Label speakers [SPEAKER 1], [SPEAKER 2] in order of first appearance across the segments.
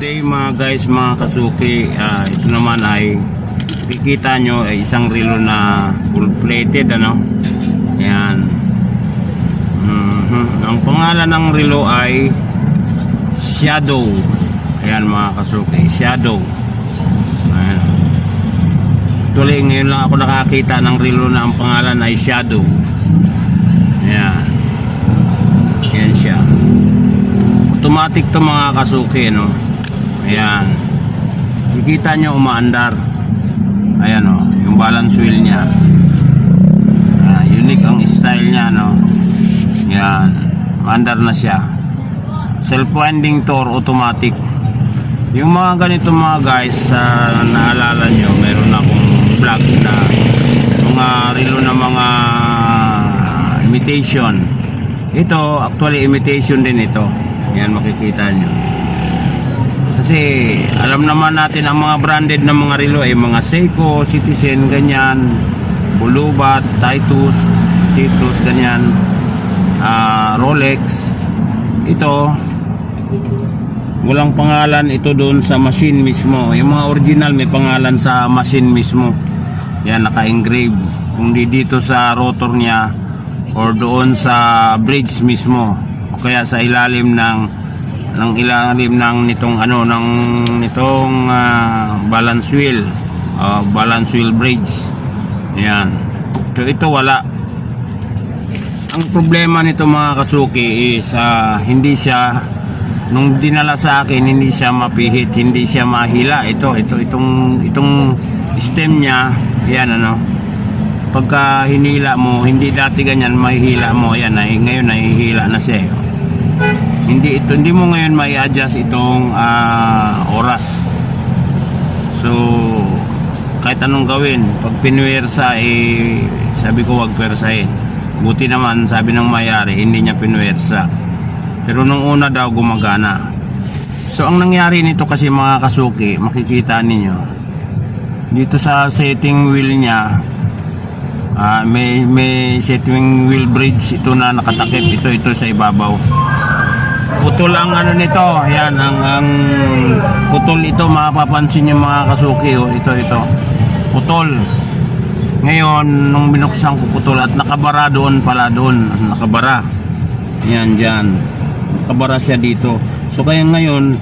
[SPEAKER 1] day mga guys, mga kasuki. Ah, ito naman ay kikita nyo ay isang relo na full plated ano. Ayan. Mhm. Ang pangalan ng relo ay Shadow. Ayan mga kasuki, Shadow. Ayan. Tuloy ngayon lang ako nakakita ng relo na ang pangalan ay Shadow. Ayan. Ayan siya. Automatic to mga kasuki, no? Ayan. Kikita nyo umaandar. Ayan, o. Yung balance wheel niya. Ah, unique ang style niya, no? Ayan. Umaandar na siya. Self-winding tour automatic. Yung mga ganito mga guys, sa naalala nyo, meron akong vlog na mga relo na mga imitation. Ito, actually imitation din ito. Yan makikita nyo. Kasi alam naman natin ang mga branded na mga relo ay mga Seiko, Citizen, ganyan, Bulubat, Titus, Titus, ganyan, ah, Rolex. Ito, walang pangalan ito doon sa machine mismo. Yung mga original may pangalan sa machine mismo. Yan, naka-engrave. Kung di dito sa rotor niya or doon sa bridge mismo o kaya sa ilalim ng ng ilalim ng nitong ano ng nitong ah, balance wheel ah, balance wheel bridge. Yan so ito wala. Ang problema nito mga kasuki is ah, hindi siya nung dinala sa akin hindi siya mapihit hindi siya mahila. Ito ito itong itong stem niya yan ano. Pagka hinila mo hindi dati ganyan mahihila mo. Yan ay ngayon nahihila na siya. Hindi ito hindi mo ngayon mai adjust itong ah, oras. So kahit anong gawin pag pinuwersa eh sabi ko wag pwersahin. Buti naman sabi ng mayari hindi niya pinuwersa. Pero nung una daw gumagana. So ang nangyari nito kasi mga kasuki makikita ninyo dito sa setting wheel niya ah, may may setting wheel bridge ito na nakatakip. Ito ito sa ibabaw putol ang ano nito. Yan ang ang putol ito. Mapapansin yung mga kasuki oh. ito ito. Putol. Ngayon nung binuksan ko putol at nakabara doon pala doon. Nakabara. Yan dyan. Nakabara siya dito. So kaya ngayon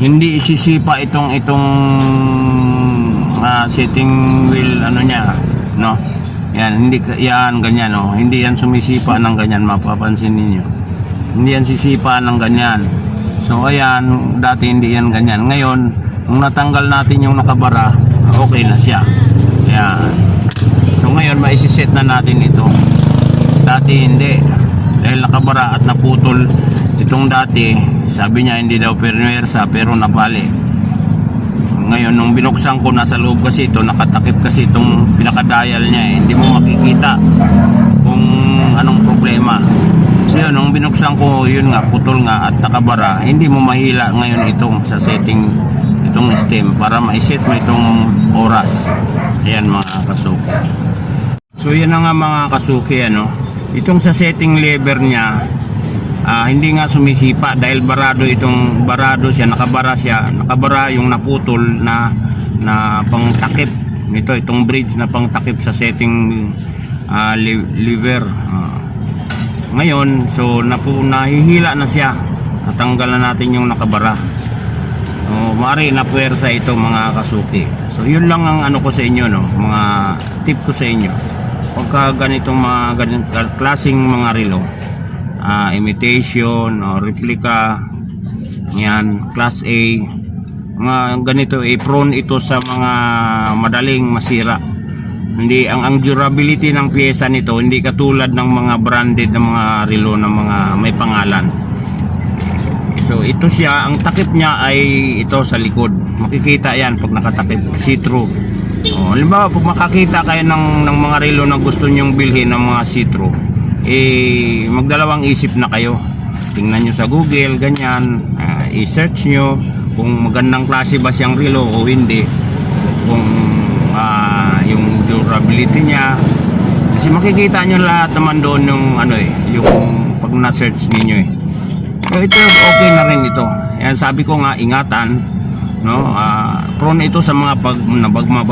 [SPEAKER 1] hindi isisipa itong itong ah, setting wheel ano niya no? Yan hindi yan ganyan oh. Hindi yan sumisipa ng ganyan. Mapapansin ninyo hindi yan sisipa ng ganyan. So ayan dati hindi yan ganyan. Ngayon nung natanggal natin yung nakabara okay na siya. Yan so ngayon maisiset na natin ito. Dati hindi. Dahil nakabara at naputol itong dati sabi niya hindi daw pernuersa pero napali ngayon nung binuksan ko nasa loob kasi ito nakatakip kasi itong pinakadial niya eh. hindi mo makikita so yun nung binuksan ko yun nga putol nga at nakabara hindi mo mahila ngayon itong sa setting itong stem para ma-set mo itong oras. Ayan mga kasuki. So yan na nga mga kasuki ano. Itong sa setting lever niya ah, hindi nga sumisipa dahil barado itong barado siya nakabara siya. Nakabara yung naputol na na pangtakip nito itong bridge na pangtakip sa setting li- lever. Ah. Ngayon so napu, nahihila na siya natanggal na natin yung nakabara Oh, mari na puwersa ito mga kasuki. So yun lang ang ano ko sa inyo no, mga tip ko sa inyo. Pagka ganitong mga ganit, klaseng mga relo, ah, imitation o replica, yan, class A, mga ganito, eh, prone ito sa mga madaling masira. Hindi ang ang durability ng piyesa nito hindi katulad ng mga branded na mga relo na mga may pangalan. So ito siya, ang takip niya ay ito sa likod. Makikita yan pag nakatakip, see-through. O, halimbawa, pag makakita kayo ng, ng mga relo na gusto nyong bilhin ng mga see-through, eh, magdalawang isip na kayo. Tingnan nyo sa Google, ganyan, ah, i-search nyo kung magandang klase ba siyang relo o hindi. Kung durability niya. Kasi makikita nyo lahat naman doon yung ano eh, yung pag na-search ninyo eh. So ito okay na rin ito. Yan sabi ko nga ingatan no ah, prone ito sa mga pag nabag ma,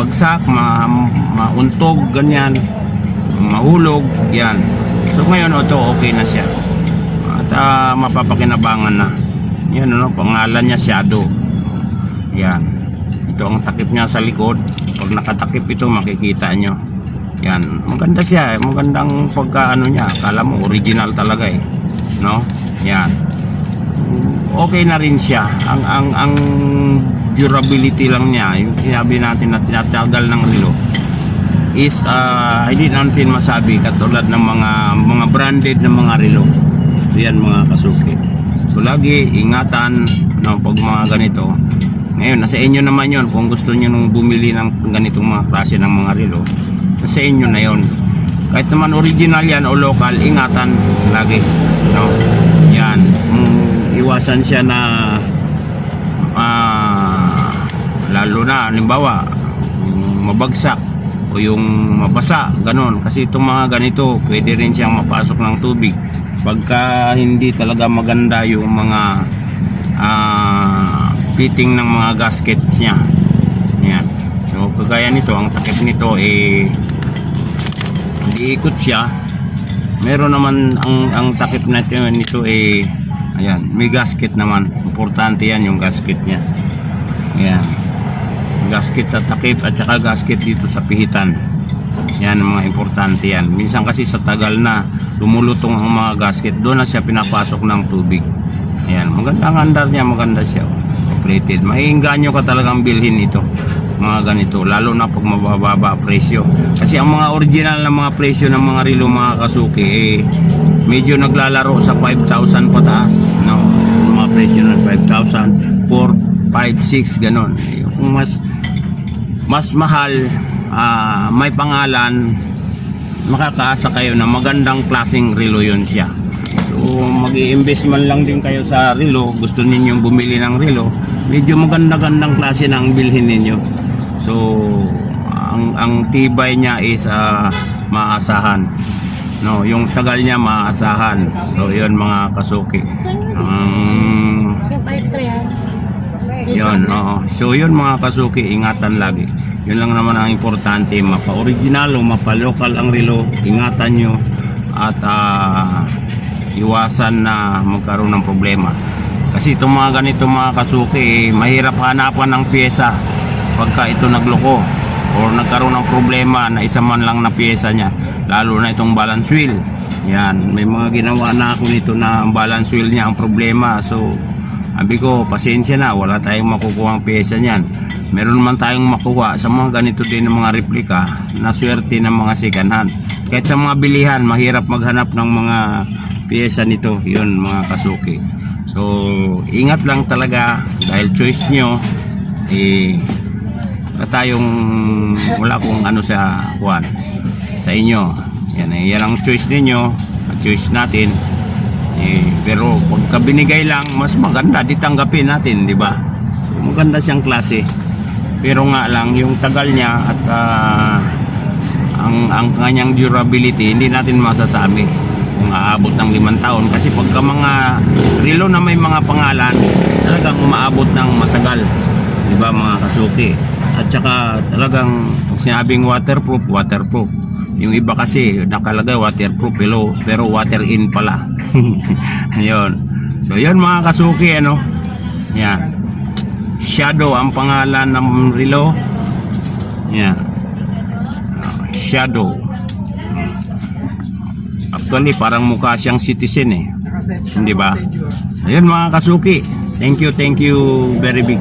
[SPEAKER 1] mauntog ganyan, mahulog, yan. So ngayon ito okay na siya. At ah, mapapakinabangan na. Yan ano, pangalan niya Shadow. Yan. Ito ang takip niya sa likod. Pag nakatakip ito makikita nyo. Yan, maganda siya, eh. magandang pagkaano niya. Akala mo original talaga eh. No? Yan. Okay na rin siya. Ang ang ang durability lang niya, yung sinabi natin na tinatagal ng relo is ah, hindi natin masabi katulad ng mga mga branded na mga relo. Yan mga kasuki. So lagi ingatan no, pag mga ganito. Ngayon, nasa inyo naman yon kung gusto niyo nung bumili ng ganitong mga klase ng mga relo. Nasa inyo na yon. Kahit naman original yan o local, ingatan lagi. No? Yan. Mm, iwasan siya na ah, lalo na, halimbawa, mabagsak o yung mabasa, ganon. Kasi itong mga ganito, pwede rin siyang mapasok ng tubig. Pagka hindi talaga maganda yung mga ah, fitting ng mga gaskets niya. Yan. So, kagaya nito, ang takip nito eh hindi ikot siya. Meron naman ang ang takip natin nito eh ayan, may gasket naman. Importante yan yung gasket niya. Ayan. Gasket sa takip at saka gasket dito sa pihitan. Yan mga importante yan. Minsan kasi sa tagal na lumulutong ang mga gasket, doon na siya pinapasok ng tubig. Ayan, maganda ang andar niya, maganda siya. oh. Operated. Maiinganyo ka talagang bilhin ito. Mga ganito, lalo na pag mabababa presyo. Kasi ang mga original na mga presyo ng mga relo mga kasuki, eh, medyo naglalaro sa 5,000 pataas. No? Mga presyo ng 5,000, 4, 5, 6, ganon. Kung mas mas mahal, ah, may pangalan, makakaasa kayo na magandang klaseng relo yun siya. So, mag invest man lang din kayo sa relo, gusto ninyong bumili ng relo, medyo maganda-gandang klase ang bilhin ninyo. So, ang ang tibay niya is ah, maasahan. No, yung tagal niya maasahan. So, 'yun mga kasuki.
[SPEAKER 2] Yan.
[SPEAKER 1] yun, oo. So yun mga kasuki, ingatan lagi. Yun lang naman ang importante, mapa-original o mapa-local ang relo, ingatan nyo at ah, iwasan na magkaroon ng problema. Kasi itong mga ganito mga kasuki, eh, mahirap hanapan ng pyesa pagka ito nagloko o nagkaroon ng problema na isa man lang na pyesa niya. Lalo na itong balance wheel. Yan, may mga ginawa na ako nito na ang balance wheel niya ang problema. So, sabi ko, pasensya na, wala tayong makukuha ang pyesa niyan. Meron man tayong makuha sa mga ganito din ng mga replika na swerte ng mga second hand. Kahit sa mga bilihan, mahirap maghanap ng mga pyesa nito. Yun, mga kasuki. So, ingat lang talaga dahil choice nyo, eh, wala tayong, wala kung ano sa, kuwan, sa inyo. Yan, eh, yan ang choice ninyo, choice natin. Eh, pero pagka binigay lang, mas maganda, di tanggapin natin, di ba? Maganda siyang klase. Pero nga lang, yung tagal niya at ah, ang, ang kanyang durability, hindi natin masasabi aabot ng limang taon. Kasi pagka mga relo na may mga pangalan, talagang umaabot ng matagal. Di ba mga kasuki? At saka talagang pag sinabing waterproof, waterproof. Yung iba kasi nakalagay waterproof pero, pero water in pala. Ayun. So yun mga kasuki ano. Yan. Shadow ang pangalan ng relo. Yan. Shadow. Actually parang mukha siyang citizen eh. Hindi ba? Ayun mga kasuki. Thank you, thank you very big.